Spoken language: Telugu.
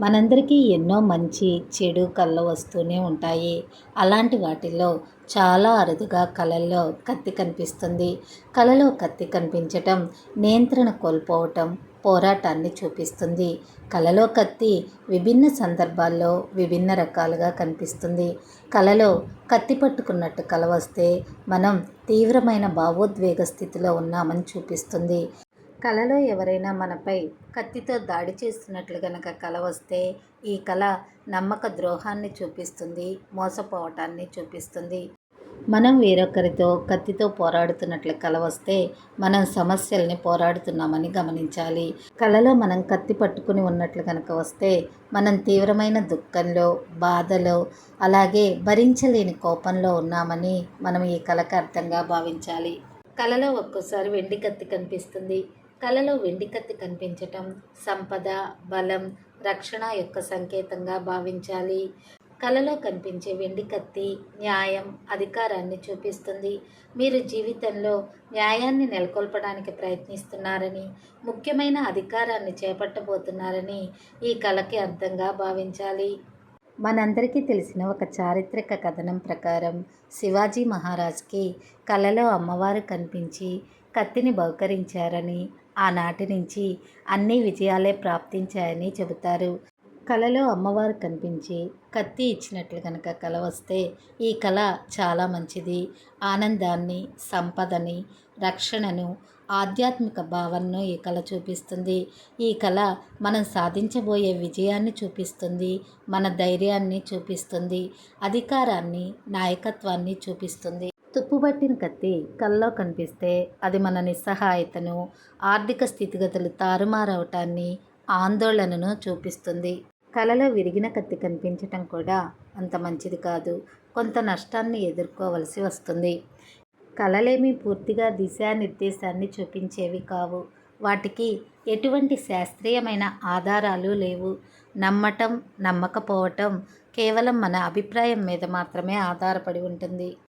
మనందరికీ ఎన్నో మంచి చెడు కళ్ళు వస్తూనే ఉంటాయి. అలాంటి వాటిల్లో చాలా అరుదుగా కళల్లో కత్తి కనిపిస్తుంది. కళలో కత్తి కనిపించటం నియంత్రణ కోల్పోవటం పోరాటాన్ని చూపిస్తుంది. కళలో కత్తి విభిన్న సందర్భాల్లో విభిన్న రకాలుగా కనిపిస్తుంది. కళలో కత్తి పట్టుకున్నట్టు కల వస్తే మనం తీవ్రమైన భావోద్వేగ స్థితిలో ఉన్నామని చూపిస్తుంది. కళలో ఎవరైనా మనపై కత్తితో దాడి చేస్తున్నట్లు గనక కల వస్తే ఈ కళ నమ్మక ద్రోహాన్ని చూపిస్తుంది మోసపోవటాన్ని చూపిస్తుంది. మనం వేరొకరితో కత్తితో పోరాడుతున్నట్లు కల వస్తే మనం సమస్యల్ని పోరాడుతున్నామని గమనించాలి. కళలో మనం కత్తి పట్టుకుని ఉన్నట్లు కనుక వస్తే మనం తీవ్రమైన దుఃఖంలో బాధలో అలాగే భరించలేని కోపంలో ఉన్నామని మనం ఈ కళకు అర్థంగా భావించాలి. కళలో ఒక్కోసారి వెండి కత్తి కనిపిస్తుంది. కలలో వెండి కత్తి కనిపించటం సంపద బలం రక్షణ యొక్క సంకేతంగా భావించాలి. కలలో కనిపించే వెండి కత్తి న్యాయం అధికారాన్ని చూపిస్తుంది. మీరు జీవితంలో న్యాయాన్ని నెలకొల్పడానికి ప్రయత్నిస్తున్నారని ముఖ్యమైన అధికారాన్ని చేపట్టబోతున్నారని ఈ కళకి అర్థంగా భావించాలి. మనందరికీ తెలిసిన ఒక చారిత్రక కథనం ప్రకారం శివాజీ మహారాజ్కి కలలో అమ్మవారు కనిపించి కత్తిని బహుకరించారని ఆనాటి నుంచి అన్ని విజయాలే ప్రాప్తించాయని చెబుతారు. కళలో అమ్మవారు కనిపించి కత్తి ఇచ్చినట్లు కనుక కల వస్తే ఈ కళ చాలా మంచిది. ఆనందాన్ని సంపదని రక్షణను ఆధ్యాత్మిక భావనను ఈ కళ చూపిస్తుంది. ఈ కళ మనం సాధించబోయే విజయాన్ని చూపిస్తుంది మన ధైర్యాన్ని చూపిస్తుంది అధికారాన్ని నాయకత్వాన్ని చూపిస్తుంది. తుప్పుబట్టిన కత్తి కల్లో కనిపిస్తే అది మన నిస్సహాయతను ఆర్థిక స్థితిగతులు తారుమారవటాన్ని ఆందోళనను చూపిస్తుంది. కలలో విరిగిన కత్తి కనిపించటం కూడా అంత మంచిది కాదు. కొంత నష్టాన్ని ఎదుర్కోవలసి వస్తుంది. కళలేమీ పూర్తిగా దిశానిర్దేశాన్ని చూపించేవి కావు. వాటికి ఎటువంటి శాస్త్రీయమైన ఆధారాలు లేవు. నమ్మటం నమ్మకపోవటం కేవలం మన అభిప్రాయం మీద మాత్రమే ఆధారపడి ఉంటుంది.